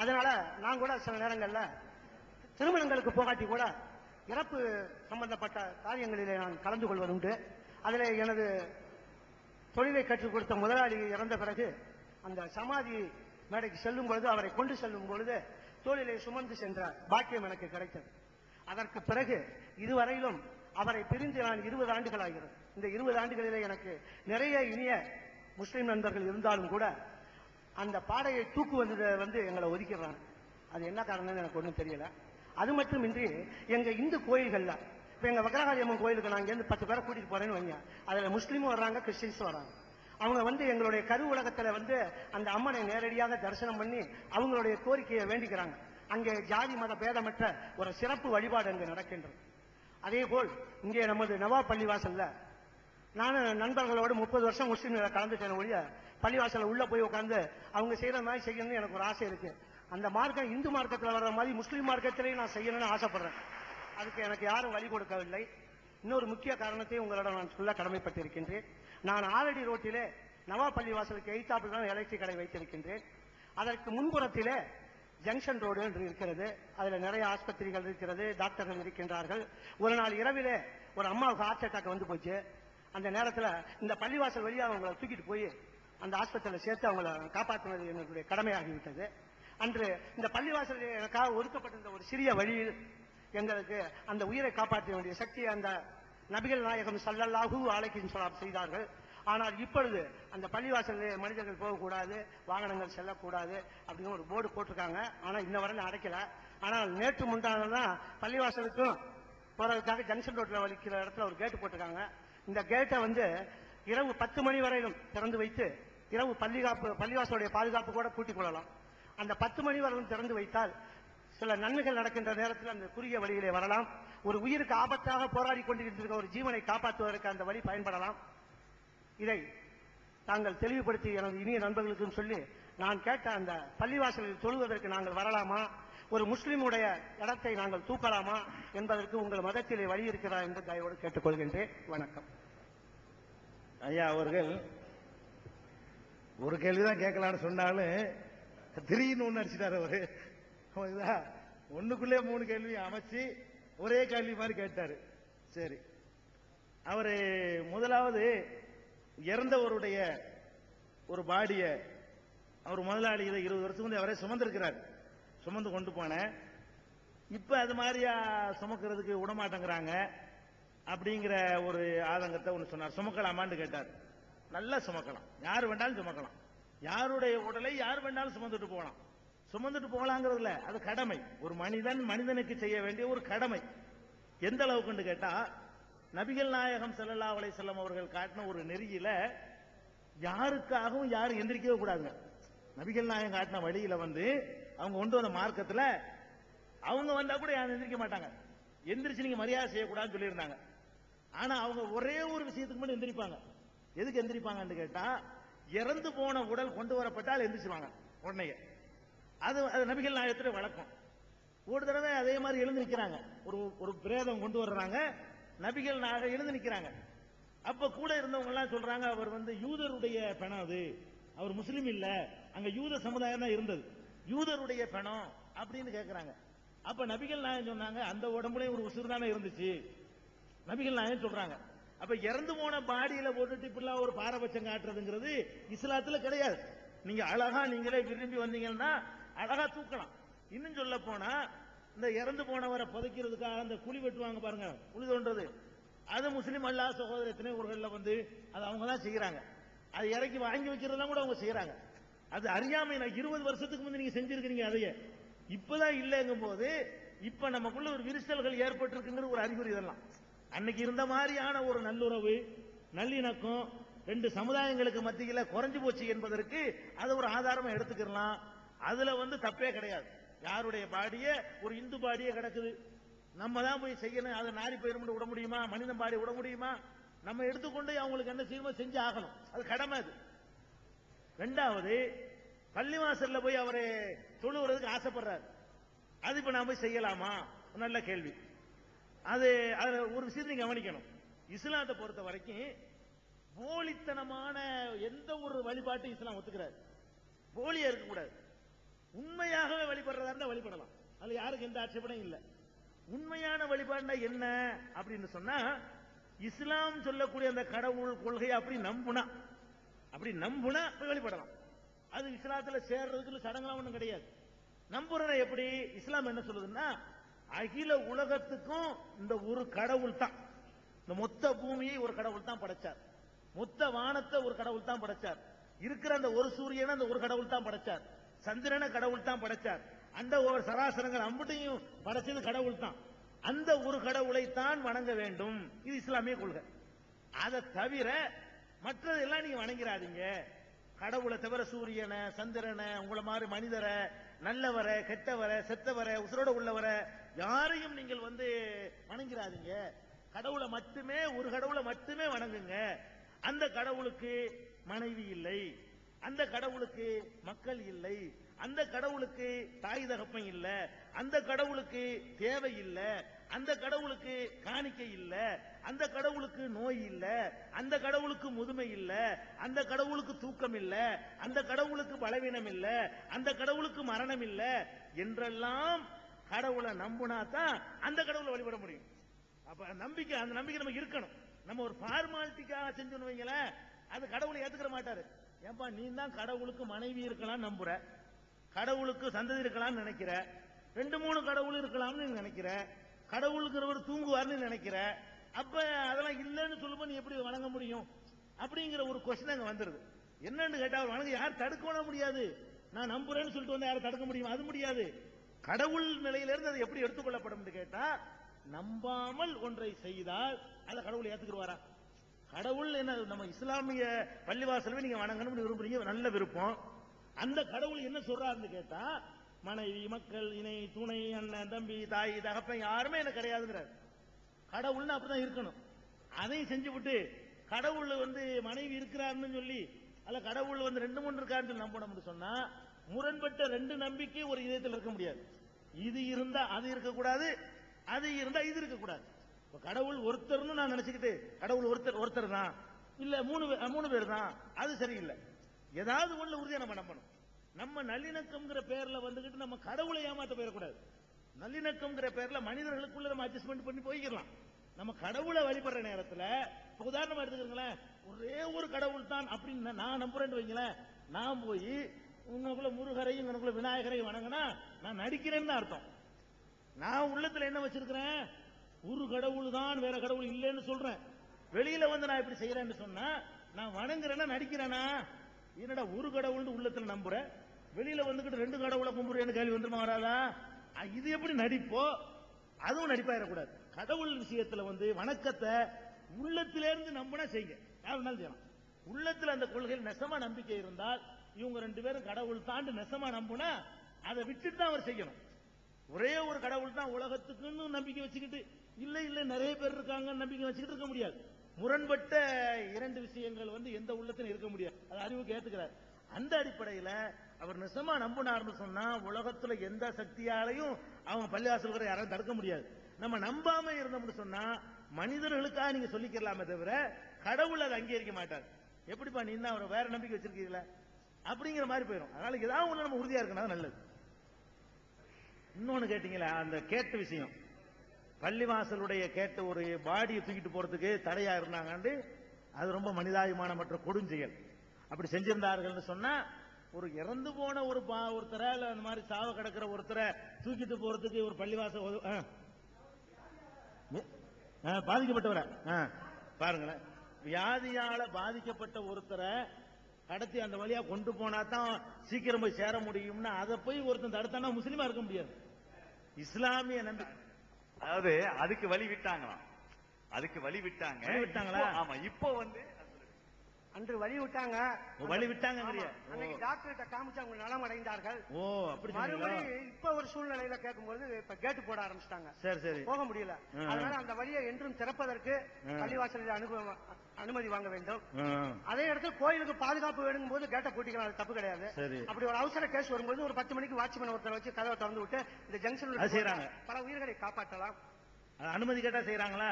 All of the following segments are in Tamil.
அதனால நான் கூட சில நேரங்களில் திருமணங்களுக்கு போகாட்டி கூட இறப்பு சம்பந்தப்பட்ட காரியங்களிலே நான் கலந்து கொள்வதுண்டு அதில் எனது தொழிலை கற்றுக் கொடுத்த முதலாளி இறந்த பிறகு அந்த சமாதி மேடைக்கு செல்லும் பொழுது அவரை கொண்டு செல்லும் பொழுது தோழிலை சுமந்து சென்ற பாக்கியம் எனக்கு கிடைத்தது. அதற்கு பிறகு இதுவரையிலும் அவரை பிரிந்து நான் இருபது ஆண்டுகள் ஆகிறது. இந்த இருபது ஆண்டுகளிலே எனக்கு நிறைய இனிய முஸ்லிம் நண்பர்கள் இருந்தாலும் கூட அந்த பாடையை தூக்கு வந்ததை வந்து எங்களை ஒதுக்கிடுறாங்க. அது என்ன காரணம்னு எனக்கு ஒன்றும் தெரியல. அது மட்டுமின்றி எங்கள் இந்து கோயில்களில் இப்போ எங்கள் வக்கரகாளி அம்மன் கோயிலுக்கு நாங்கள் இருந்து பத்து பேரை கூட்டிகிட்டு போகிறேன்னு வைங்க. அதில் முஸ்லீமும் வர்றாங்க கிறிஸ்டின்ஸும் வராங்க அவங்க வந்து எங்களுடைய கரு உலகத்தில் வந்து அந்த அம்மனை நேரடியாக தரிசனம் பண்ணி அவங்களுடைய கோரிக்கையை வேண்டிக்கிறாங்க. அங்கே ஜாதி மத பேதமற்ற ஒரு சிறப்பு வழிபாடு அங்கே நடக்கின்றது. அதே போல் இங்கே நமது நவாப் பள்ளிவாசலில் நானும் நண்பர்களோடு முப்பது வருஷம் முஸ்லீம்களை கலந்துட்டேன் ஒழிய பள்ளிவாசல உள்ள போய் உட்காந்து அவங்க செய்யற மாதிரி செய்யணும்னு எனக்கு ஒரு ஆசை இருக்கு. அந்த மார்க்கம் இந்து மார்க்கத்தில் வர்ற மாதிரி முஸ்லீம் மார்க்கத்திலையும் நான் செய்யணும்னு ஆசைப்படுறேன். அதுக்கு எனக்கு யாரும் வழி கொடுக்கவில்லை. இன்னொரு முக்கிய காரணத்தையும் உங்களிடம் நான் சொல்ல கடமைப்பட்டிருக்கின்றேன். நான் ஆலடி ரோட்டிலே நவா பள்ளிவாசலுக்கு எய்தாப்பில் தான் எலக்ட்ரிக் கடை வைத்திருக்கின்றேன். அதற்கு முன்புறத்திலே ஜங்ஷன் ரோடு என்று இருக்கிறது. அதில் நிறைய ஆஸ்பத்திரிகள் இருக்கிறது டாக்டர்கள் இருக்கின்றார்கள். ஒரு நாள் இரவிலே ஒரு அம்மாவுக்கு ஹார்ட் அட்டாக் வந்து போச்சு. அந்த நேரத்தில் இந்த பள்ளிவாசல் வழியாக அவங்களை தூக்கிட்டு போய் அந்த ஆஸ்பத்திரியில் சேர்த்து அவங்களை காப்பாற்றுவது என்னுடைய கடமையாகிவிட்டது. அன்று இந்த பள்ளிவாசல் எனக்காக ஒதுக்கப்பட்டிருந்த ஒரு சிறிய வழியில் எங்களுக்கு அந்த உயிரை காப்பாற்ற வேண்டிய சக்தி அந்த நபிகள் நாயகம் சல்லல்லாஹு அலைஹி சொல்லாம் செய்தார்கள். ஆனால் இப்பொழுது அந்த பள்ளிவாசலில் மனிதர்கள் போகக்கூடாது வாகனங்கள் செல்லக்கூடாது அப்படின்னு ஒரு போர்டு போட்டிருக்காங்க. ஆனால் இன்ன வரை அடைக்கல. ஆனால் நேற்று முந்தானதான் பள்ளிவாசலுக்கும் போறதுக்காக ஜங்ஷன் ரோட்டில் வலிக்கிற இடத்துல ஒரு கேட்டு போட்டிருக்காங்க. இந்த கேட்டை வந்து இரவு பத்து மணி வரையிலும் திறந்து வைத்து இரவு பள்ளிகாப்பு பள்ளிவாசலுடைய பாதுகாப்பு கூட கூட்டிக் கொள்ளலாம். அந்த பத்து மணி வரலும் திறந்து வைத்தால் சில நன்மைகள் நடக்கின்ற நேரத்தில் அந்த குறுகிய வழியிலே வரலாம். ஒரு உயிருக்கு ஆபத்தாக போராடி கொண்டிருந்திருக்க ஒரு ஜீவனை காப்பாற்றுவதற்கு அந்த வழி பயன்படலாம். இதை தாங்கள் தெளிவுபடுத்தி எனது இனிய நண்பர்களுக்கும் சொல்லி நான் கேட்ட அந்த பள்ளிவாசலில் தொழுவதற்கு நாங்கள் வரலாமா? ஒரு முஸ்லிமுடைய இடத்தை நாங்கள் தூக்கலாமா? என்பதற்கு உங்கள் மதத்திலே வழி இருக்கிறதா என்று தயவோடு கேட்டுக்கொள்கின்றேன். வணக்கம். ஐயா அவர்கள் ஒரு கேள்விதான் கேட்கலான்னு சொன்னாலும் திடீர்னு ஒண்ணு அடிச்சிட்டாரு அவரு. அவருதா ஒண்ணுக்குள்ளே மூணு கேள்வி அமைச்சு ஒரே கேள்வி மாதிரி கேட்டாரு. சரி. அவரு முதலாவது இறந்தவருடைய ஒரு பாடிய அவர் முதலாளி இதை இருபது வருஷத்துக்கு வந்து அவரே சுமந்திருக்கிறார். சுமந்து கொண்டு போனேன் இப்ப அது மாதிரியா சுமக்கிறதுக்கு விடமாட்டேங்கிறாங்க. அப்படிங்கிற ஒரு ஆதங்கத்தை ஒன்று சொன்னார். சுமக்கலாமான்னு கேட்டார். நல்லா சுமக்கலாம். யார் வேண்டாலும் சுமக்கலாம். யாருடைய உடலை யார் வேண்டாலும் சுமந்துட்டு போகலாம். சுமந்துட்டு போகலாங்கிறதுல அது கடமை. ஒரு மனிதன் மனிதனுக்கு செய்ய வேண்டிய ஒரு கடமை. எந்த அளவுக்குன்னு கேட்டா நபிகள் நாயகம் செல்லல்லா அலை செல்லம் அவர்கள் காட்டின ஒரு நெறியில யாருக்காகவும் யாரும் எந்திரிக்கவே கூடாதுங்க. நபிகள் நாயகம் காட்டின வழியில வந்து அவங்க கொண்டு வந்த மார்க்கத்துல அவங்க வந்தா கூட யாரும் எந்திரிக்க மாட்டாங்க. எந்திரிச்சு நீங்க மரியாதை செய்யக்கூடாதுன்னு சொல்லியிருந்தாங்க. ஆனா அவங்க ஒரே ஒரு விஷயத்துக்கு மட்டும் எந்திரிப்பாங்க. எதுக்கு எந்திரிப்பாங்கன்னு கேட்டா இறந்து போன உடல் கொண்டு வரப்பட்டால் எந்திரிச்சுவாங்க உடனே. அது அது நபிகள் நாயகத்துல வழக்கம். ஒரு தடவை அதே மாதிரி எழுந்து நிக்கிறாங்க. ஒரு ஒரு பிரேதம் கொண்டு வர்றாங்க நபிகள் நாயகம் எழுந்து நிக்கிறாங்க. அப்ப கூட இருந்தவங்க எல்லாம் சொல்றாங்க அவர் வந்து யூதருடைய பணம் அது. அவர் முஸ்லீம் இல்ல அங்க யூத சமுதாயம் தான் இருந்தது. யூதருடைய பணம் அப்படின்னு கேக்குறாங்க. அப்ப நபிகள் நாயகம் சொன்னாங்க அந்த உடம்புலயும் ஒரு உசுறு தானே இருந்துச்சு. நபிகள் நாயகம் சொல்றாங்க அப்ப இறந்து போன பாடியில போட்டுட்டு இப்படிலாம் ஒரு பாரபட்சம் காட்டுறதுங்கிறது இஸ்லாத்துல கிடையாது. நீங்க அழகா நீங்களே விரும்பி வந்தீங்கன்னா அழகா தூக்கலாம். இன்னும் சொல்ல போனா இந்த இறந்து போனவரை புதைக்கிறதுக்காக அந்த குழி வெட்டுவாங்க பாருங்க குழி தோன்றது. அது முஸ்லீம் அல்லா சகோதர எத்தனை ஊர்களில் வந்து அது அவங்க தான் செய்யறாங்க. அது இறக்கி வாங்கி வைக்கிறதெல்லாம் கூட அவங்க செய்யறாங்க. அது அறியாமை நான் இருபது வருஷத்துக்கு முந்தி நீங்க செஞ்சிருக்கீங்க அதையே. இப்பதான் இல்லைங்கும் போது இப்ப நமக்குள்ள ஒரு விரிசல்கள் ஏற்பட்டிருக்குங்கிற ஒரு அறிகுறி இதெல்லாம். அன்னைக்கு இருந்த மாதிரியான ஒரு நல்லுறவு நல்லிணக்கம் ரெண்டு சமுதாயங்களுக்கு மத்தியில் குறைஞ்சு போச்சு என்பதற்கு அதை ஒரு ஆதாரமா எடுத்துக்கலாம். அதுல வந்து தப்பே கிடையாது. யாருடைய பாடிய? ஒரு இந்து பாடியே கிடக்குது. நம்ம தான் போய் செய்யணும். அதை நாரி போயிடும் விட முடியுமா? மனிதன் பாடி விட முடியுமா? நம்ம எடுத்துக்கொண்டு அவங்களுக்கு என்ன செய்யணுமோ செஞ்சு ஆகணும். அது கடமை அது. ரெண்டாவது பள்ளிவாசல்ல போய் அவரை தொழுகிறதுக்கு ஆசைப்படுறாரு. அது இப்ப நான் போய் செய்யலாமா? நல்ல கேள்வி. அது அதுல ஒரு விஷயத்தை நீங்க கவனிக்கணும். இஸ்லாத்தை பொறுத்த வரைக்கும் போலித்தனமான எந்த ஒரு வழிபாட்டும் இஸ்லாம் ஒத்துக்கிறாரு. போலியா இருக்கக்கூடாது. உண்மையாகவே வழிபடுறதா இருந்தா வழிபடலாம். அதுல யாருக்கு எந்த ஆட்சேபனும் இல்லை. உண்மையான வழிபாடுனா என்ன அப்படின்னு சொன்னா இஸ்லாம் சொல்லக்கூடிய அந்த கடவுள் கொள்கையை அப்படி நம்புனா அப்படி நம்புனா போய் வழிபடலாம். அது இஸ்லாத்துல சேர்றதுக்கு சடங்கெல்லாம் ஒன்றும் கிடையாது. நம்புறத எப்படி? இஸ்லாம் என்ன சொல்லுதுன்னா அகில உலகத்துக்கும் இந்த ஒரு கடவுள் தான் இந்த மொத்த பூமியை ஒரு கடவுள் தான் படைச்சார். மொத்த வானத்தை ஒரு கடவுள் தான் படைச்சார். இருக்கிற அந்த ஒரு சூரியனை அந்த ஒரு கடவுள் தான் படைச்சார். சந்திரனை கடவுள் தான் படைச்சார். அந்த ஒரு சராசரங்கள் அம்புட்டையும் படைச்சது கடவுள் தான் அந்த ஒரு கடவுளை தான் வணங்க வேண்டும். இது இஸ்லாமிய கொள்கை. அதை தவிர மற்றதெல்லாம் நீங்க வணங்கிறாதீங்க. கடவுளை தவிர சூரியனை சந்திரனை உங்களை மாதிரி மனிதரை நல்லவரை கெட்டவரை செத்தவரை உசுரோட உள்ளவரை யாரையும் நீங்கள் வந்து வணங்கிறாதீங்க கடவுளை மட்டுமே ஒரு கடவுளை மட்டுமே வணங்குங்க அந்த கடவுளுக்கு மனைவி இல்லை அந்த கடவுளுக்கு மக்கள் இல்லை அந்த கடவுளுக்கு தாய் தகப்பன் இல்ல அந்த கடவுளுக்கு தேவை இல்ல அந்த கடவுளுக்கு காணிக்கை இல்ல அந்த கடவுளுக்கு நோய் இல்ல அந்த கடவுளுக்கு முதுமை இல்ல அந்த கடவுளுக்கு தூக்கம் இல்ல அந்த கடவுளுக்கு பலவீனம் இல்ல அந்த கடவுளுக்கு மரணம் இல்ல என்றெல்லாம் கடவுளை நம்புனா தான் அந்த கடவுளை வழிபட முடியும். அப்ப நம்பிக்கை அந்த நம்பிக்கை நமக்கு இருக்கணும். நம்ம ஒரு ஃபார்மாலிட்டிக்காக செஞ்சோன்னு வைங்களேன் அது கடவுளை ஏத்துக்கிற மாட்டாரு. ஏன்பா நீ தான் கடவுளுக்கு மனைவி இருக்கலாம் நம்புற. கடவுளுக்கு சந்ததி இருக்கலாம்னு நினைக்கிற. ரெண்டு மூணு கடவுள் இருக்கலாம்னு நீ நினைக்கிற. கடவுளுங்கிறவர் தூங்குவார்னு நினைக்கிற. அப்ப அதெல்லாம் இல்லைன்னு சொல்லும்போது நீ எப்படி வணங்க முடியும்? அப்படிங்கிற ஒரு கொஸ்டின் அங்க வந்துருது. என்னன்னு கேட்டா அவர் வணங்க யார் தடுக்க முடியாது? நான் நம்புறேன்னு சொல்லிட்டு வந்து யாரும் தடுக்க முடியும்? அது முடியாது. கடவுள் நிலையிலிருந்து அது எப்படி எடுத்துக்கொள்ளப்படும் கேட்டா நம்பாமல் ஒன்றை செய்தால் அதை கடவுள் ஏத்துக்கிடுவாரா? கடவுள் என்ன நம்ம இஸ்லாமிய பள்ளிவாசல்வே நீங்க வணங்கணும்னு விரும்புறீங்க நல்ல விருப்பம். அந்த கடவுள் என்ன சொல்றாருன்னு கேட்டா மனைவி மக்கள் இணை துணை அண்ணன் தம்பி தாய் தகப்பன் யாருமே எனக்கு கிடையாதுங்கிறார். கடவுள்னு அப்படிதான் இருக்கணும். அதையும் செஞ்சு விட்டு கடவுள் வந்து மனைவி இருக்கிறாருன்னு சொல்லி அல்ல கடவுள் வந்து ரெண்டு மூணு இருக்காருன்னு சொல்லி நம்பணும்னு சொன்னா முரண்பட்ட ரெண்டு நம்பிக்கை ஒரு இதயத்தில் இருக்க முடியாது. இது இருந்தா அது இருக்கக்கூடாது அது இருந்தா இது இருக்கக்கூடாது. இப்ப கடவுள் ஒருத்தர்னு நான் நினைச்சுக்கிட்டு கடவுள் ஒருத்தர் ஒருத்தர் தான் இல்ல மூணு மூணு பேர் தான் அது சரியில்லை. ஏதாவது உள்ள உறுதியா நம்ம நம்பணும். நம்ம நல்லிணக்கம்ங்கிற பேர்ல வந்துகிட்டு நம்ம கடவுளை ஏமாத்த போயிடக்கூடாது. நல்லிணக்கம்ங்கிற பேர்ல மனிதர்களுக்குள்ள நம்ம அட்ஜஸ்ட்மெண்ட் பண்ணி போய்க்கலாம் நம்ம கடவுளை வழிபடுற நேரத்துல இப்ப உதாரணமா எடுத்துக்கிறீங்களேன் ஒரே ஒரு கடவுள் தான் அப்படின்னு நான் நம்புறேன்னு வைங்களேன் நான் போய் உங்களுக்குள்ள முருகரையும் உனக்குள்ள விநாயகரையும் வணங்கினா நான் நடிக்கிறேன்னு தான் அர்த்தம். நான் உள்ளத்துல என்ன வச்சிருக்கிறேன்? ஒரு கடவுள் தான் வேற கடவுள் இல்லைன்னு சொல்றேன். வெளியில வந்து நான் இப்படி செய்யறேன்னு சொன்னா நான் வணங்குறேன்னா நடிக்கிறேனா? என்னடா ஒரு கடவுள்னு உள்ளத்துல நம்புறேன் வெளியில வந்துகிட்டு ரெண்டு கடவுளை கும்பிடுறேன்னு கேள்வி வந்துருமா வராதா? இது எப்படி நடிப்போ? அதுவும் நடிப்பாயிடக்கூடாது கடவுள் விஷயத்துல வந்து வணக்கத்தை உள்ளத்திலிருந்து நம்பினா செய்யுங்க. யார் வேணாலும் செய்யலாம். உள்ளத்துல அந்த கொள்கையில் நெசமா நம்பிக்கை இருந்தால் இவங்க ரெண்டு பேரும் கடவுள் தாண்டு நெசமா நம்புனா அதை விட்டுட்டு தான் அவர் செய்யணும். ஒரே ஒரு கடவுள் தான் உலகத்துக்குன்னு நம்பிக்கை வச்சுக்கிட்டு இல்ல இல்ல நிறைய பேர் இருக்காங்க நம்பிக்கை வச்சுக்கிட்டு இருக்க முடியாது. முரண்பட்ட இரண்டு விஷயங்கள் வந்து எந்த உள்ளத்திலும் இருக்க முடியாது. அது அறிவுக்கு ஏத்துக்கிறார். அந்த அடிப்படையில அவர் நிசமா நம்பினார்னு சொன்னா உலகத்துல எந்த சக்தியாலையும் அவங்க பள்ளிவாசல்கிற யாரும் தடுக்க முடியாது. நம்ம நம்பாம இருந்தோம்னு சொன்னா மனிதர்களுக்காக நீங்க சொல்லிக்கலாமே தவிர கடவுள் அதை அங்கீகரிக்க மாட்டார். எப்படிப்பா நீ தான் அவரை வேற நம்பிக்கை வச்சிருக்கீங்களா? அப்படிங்கிற மாதிரி போயிடும் அதனால ஏதாவது ஒண்ணு நம்ம உறுதியா இருக்கணும் நல்லது. இன்னொன்னு கேட்டீங்களா? அந்த கேட்ட விஷயம். பள்ளிவாசலுடைய கேட்ட ஒரு பாடியை தூக்கிட்டு போறதுக்கு தடையா இருந்தாங்கன்னு அது ரொம்ப மனிதாபிமானமற்ற கொடுஞ்செயல். அப்படி செஞ்சிருந்தார்கள்னு சொன்னா ஒரு இறந்து போன ஒரு பா- ஒருத்தரை இல்ல அந்த மாதிரி சாவ கிடக்கிற ஒருத்தரை தூக்கிட்டு போறதுக்கு ஒரு பள்ளிவாசல் பாதிக்கப்பட்டவரை பாருங்களேன். வியாதியால பாதிக்கப்பட்ட ஒருத்தரை கடத்தி அந்த வழியா கொண்டு போனா தான் சீக்கிரம் போய் சேர முடியும்னா அதை போய் ஒருத்தன் தடுத்தானா முஸ்லீமா இருக்க முடியாது. இஸ்லாமிய நம்பிக்கை அதாவது அதுக்கு வழி விட்டாங்களாம். அதுக்கு வழி விட்டாங்க. விட்டாங்களா? ஆமா இப்போ வந்து அன்று வழி விட்டாங்க வழி ஆமா. அன்னைக்கு டாக்டர் கிட்ட காமிச்சு அவங்க நலம் அடைந்தார்கள் ஓ அப்படி? மறுபடியும் இப்ப ஒரு சூழ்நிலையில கேட்கும்போது இப்ப கேட்டு போட ஆரம்பிச்சிட்டாங்க. சரி சரி. போக முடியல. அதனால அந்த வழியை என்றும் திறப்பதற்கு. பள்ளிவாசலில் அனுபவ அனுமதி வாங்க வேண்டும். அதே இடத்துல கோயிலுக்கு பாதுகாப்பு வேணுங்கும் போது கேட்ட பூட்டிக்கலாம் அது தப்பு கிடையாது. அப்படி ஒரு அவசர கேஸ் வரும்போது ஒரு பத்து மணிக்கு வாட்ச்மேன் ஒருத்தர் வச்சு கதவை திறந்து விட்டு இந்த ஜங்ஷன். பல உயிர்களை காப்பாற்றலாம். அனுமதி கேட்டா செய்யறாங்களா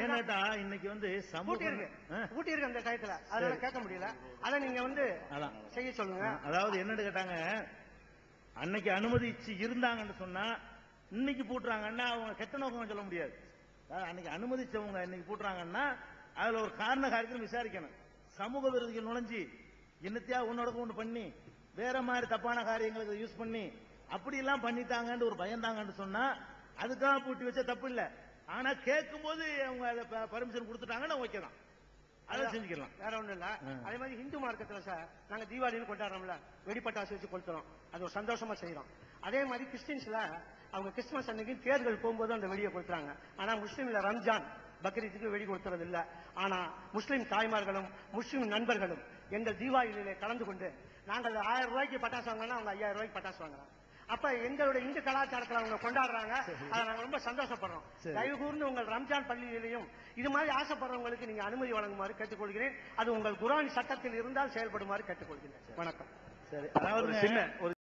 ஏன்னாட்டா இன்னைக்கு வந்து பூட்டி இருக்கு ஆ, பூட்டி இருக்கு அந்த டயத்துல அதனால கேட்க முடியல. அதை நீங்க வந்து அதான். செய்ய சொல்லுங்க. அதாவது என்னன்னு கேட்டாங்க அன்னைக்கு அனுமதிச்சு இருந்தாங்கன்னு சொன்னா இன்னைக்கு பூட்டுறாங்கன்னா அவங்க கெட்ட நோக்கம் சொல்ல முடியாது. அன்னைக்கு அனுமதிச்சவங்க இன்னைக்கு பூட்டுறாங்கன்னா அதுல ஒரு காரண காரியத்தை விசாரிக்கணும். சமூக விரோதிகள் நுழைஞ்சு என்னத்தையா உன்னோட ஒண்ணு பண்ணி வேற மாதிரி தப்பான காரியங்களுக்கு யூஸ் பண்ணி அப்படி எல்லாம் பண்ணிட்டாங்கன்னு ஒரு பயந்தாங்கன்னு சொன்னா அதுக்காக பூட்டி வச்சா தப்பு இல்ல. ஆனா கேட்கும் போது அவங்க அதை பர்மிஷன் கொடுத்துட்டாங்கன்னா ஓகே தான் அதை செஞ்சுக்கலாம் வேற ஒண்ணும் இல்ல. அதே மாதிரி இந்து மார்க்கத்துல சார் நாங்க தீபாவளின்னு கொண்டாடுறோம்ல வெடிப்பட்டாசு வச்சு கொளுத்துறோம். அது ஒரு சந்தோஷமா செய்யறோம் அதே மாதிரி கிறிஸ்டின்ஸ்ல அவங்க கிறிஸ்துமஸ் அன்னைக்கு தேர்தல் போகும்போது அந்த வெடியை கொளுத்துறாங்க. ஆனா முஸ்லீம்ல ரம்ஜான் பக்ரீத்துக்கு வெடி கொடுத்துறது இல்ல. ஆனா முஸ்லீம் தாய்மார்களும் முஸ்லீம் நண்பர்களும் எங்கள் தீபாவளியிலே கலந்து கொண்டு நாங்கள் ஆயிரம் ரூபாய்க்கு பட்டாசு வாங்கினா அவங்க ஐயாயிரம் ரூபாய்க்கு பட்டாசு வாங்குறாங்க. அப்ப எங்களுடைய இந்து கலாச்சாரத்துல அவங்க கொண்டாடுறாங்க. அதை நாங்க ரொம்ப சந்தோஷப்படுறோம். தயவு கூர்ந்து உங்கள் ரம்ஜான் பள்ளியிலையும் இது மாதிரி ஆசைப்படுறவங்களுக்கு நீங்க அனுமதி வழங்குமாறு கேட்டுக்கொள்கிறேன். அது உங்கள் குரான் சட்டத்தில் இருந்தால் செயல்படுமாறு கேட்டுக்கொள்கிறேன். வணக்கம். சரி. அதாவது சின்ன ஒரு